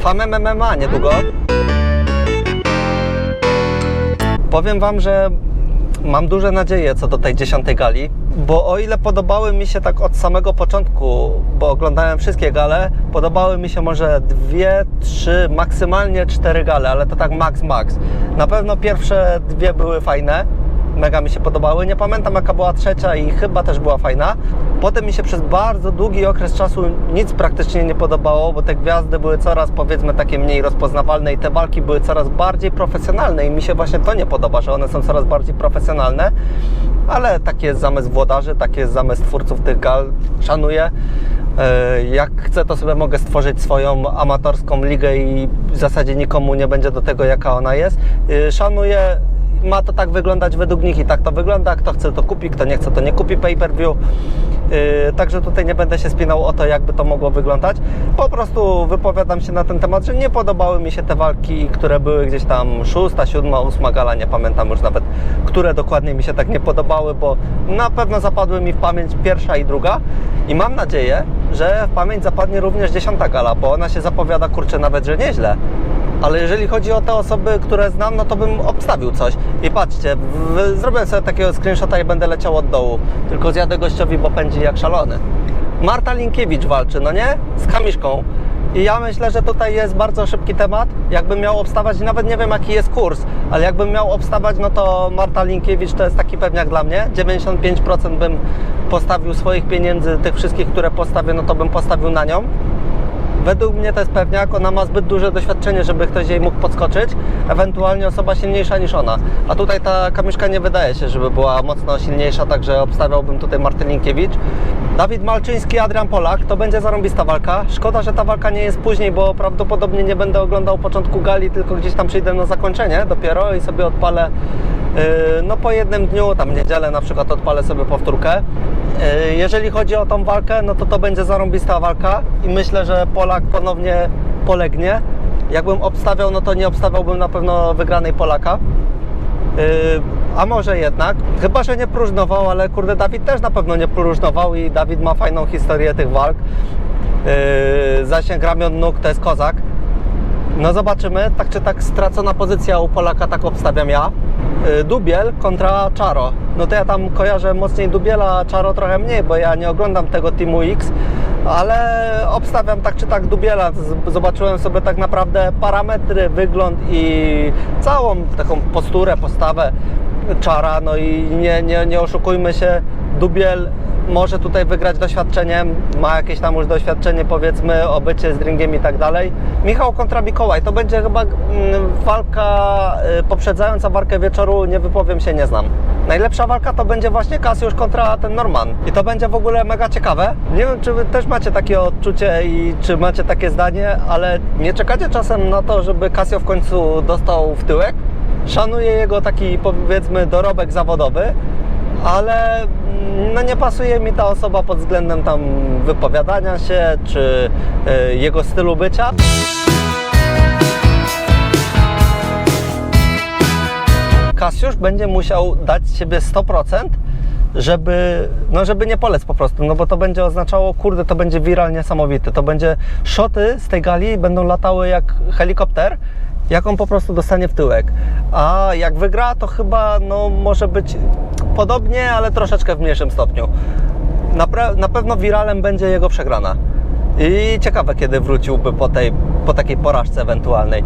Famem MMA niedługo. Powiem Wam, że mam duże nadzieje co do tej dziesiątej gali, bo o ile podobały mi się tak od samego początku, bo oglądałem wszystkie gale, podobały mi się może dwie, trzy, maksymalnie cztery gale, ale to tak max max. Na pewno pierwsze dwie były fajne, mega mi się podobały. Nie pamiętam jaka była trzecia i chyba też była fajna. Potem mi się przez bardzo długi okres czasu nic praktycznie nie podobało, bo te gwiazdy były coraz powiedzmy takie mniej rozpoznawalne i te walki były coraz bardziej profesjonalne i mi się właśnie to nie podoba, że one są coraz bardziej profesjonalne. Ale taki jest zamysł włodarzy, taki jest zamysł twórców tych gal. Szanuję. E, Jak chcę, to sobie mogę stworzyć swoją amatorską ligę i w zasadzie nikomu nie będzie do tego, jaka ona jest. E, Szanuję ma to tak wyglądać według nich i tak to wygląda. Kto chce, to kupi, kto nie chce, to nie kupi pay-per-view. Yy, także tutaj nie będę się spinał o to, jakby to mogło wyglądać. Po prostu wypowiadam się na ten temat, że nie podobały mi się te walki, które były gdzieś tam szósta, siódma, ósma gala, nie pamiętam już nawet, które dokładnie mi się tak nie podobały, bo na pewno zapadły mi w pamięć pierwsza i druga i mam nadzieję, że w pamięć zapadnie również dziesiąta gala, bo ona się zapowiada, kurczę, nawet, że nieźle. Ale jeżeli chodzi o te osoby, które znam, no to bym obstawił coś. I patrzcie, zrobię sobie takiego screenshota i będę leciał od dołu. Tylko zjadę gościowi, bo pędzi jak szalony. Marta Linkiewicz walczy, no nie? Z Kamiszką. I ja myślę, że tutaj jest bardzo szybki temat. Jakbym miał obstawać, nawet nie wiem jaki jest kurs, ale jakbym miał obstawać, no to Marta Linkiewicz to jest taki pewniak dla mnie. 95% bym postawił swoich pieniędzy, tych wszystkich, które postawię, no to bym postawił na nią. Według mnie to jest pewniak, ona ma zbyt duże doświadczenie, żeby ktoś jej mógł podskoczyć, ewentualnie osoba silniejsza niż ona. A tutaj ta kamiszka nie wydaje się, żeby była mocno silniejsza, także obstawiałbym tutaj Martylinkiewicz. Dawid Malczyński, Adrian Polak, to będzie zarąbista walka. Szkoda, że ta walka nie jest później, bo prawdopodobnie nie będę oglądał początku gali, tylko gdzieś tam przyjdę na zakończenie dopiero i sobie odpalę Yy, no po jednym dniu, tam niedzielę na przykład odpalę sobie powtórkę. Yy, Jeżeli chodzi o tą walkę, no to to będzie zarąbista walka i myślę, że Polak ponownie polegnie. Jakbym obstawiał, no to nie obstawiałbym na pewno wygranej Polaka. Yy, a może jednak, chyba że nie próżnował, ale kurde, Dawid też na pewno nie próżnował i Dawid ma fajną historię tych walk. Yy, zasięg ramion nóg to jest kozak. No zobaczymy, tak czy tak stracona pozycja u Polaka, tak obstawiam ja. Y, Dubiel kontra Czaro. No to ja tam kojarzę mocniej Dubiela, a Czaro trochę mniej, bo ja nie oglądam tego Teamu X, ale obstawiam tak czy tak Dubiela. Zobaczyłem sobie tak naprawdę parametry, wygląd i całą taką posturę, postawę Czara, no i nie, nie, nie oszukujmy się, Dubiel może tutaj wygrać doświadczeniem, ma jakieś tam już doświadczenie powiedzmy, obycie z ringiem i tak dalej. Michał kontra Mikołaj, to będzie chyba mm, walka y, poprzedzająca walkę wieczoru, nie wypowiem się, nie znam. Najlepsza walka to będzie właśnie Kasiusz kontra ten Norman i to będzie w ogóle mega ciekawe. Nie wiem, czy wy też macie takie odczucie i czy macie takie zdanie, ale nie czekacie czasem na to, żeby Kasio w końcu dostał w tyłek? Szanuję jego taki powiedzmy dorobek zawodowy, ale mm, no nie pasuje mi ta osoba pod względem tam wypowiadania się, czy y, jego stylu bycia. Kasiusz będzie musiał dać siebie 100%, żeby, no żeby nie polec po prostu, no bo to będzie oznaczało, kurde, to będzie viral niesamowity, to będzie szoty z tej gali będą latały jak helikopter, jak on po prostu dostanie w tyłek. A jak wygra, to chyba no, może być podobnie, ale troszeczkę w mniejszym stopniu. Na, na pewno wiralem będzie jego przegrana. I ciekawe, kiedy wróciłby po tej, po takiej porażce ewentualnej.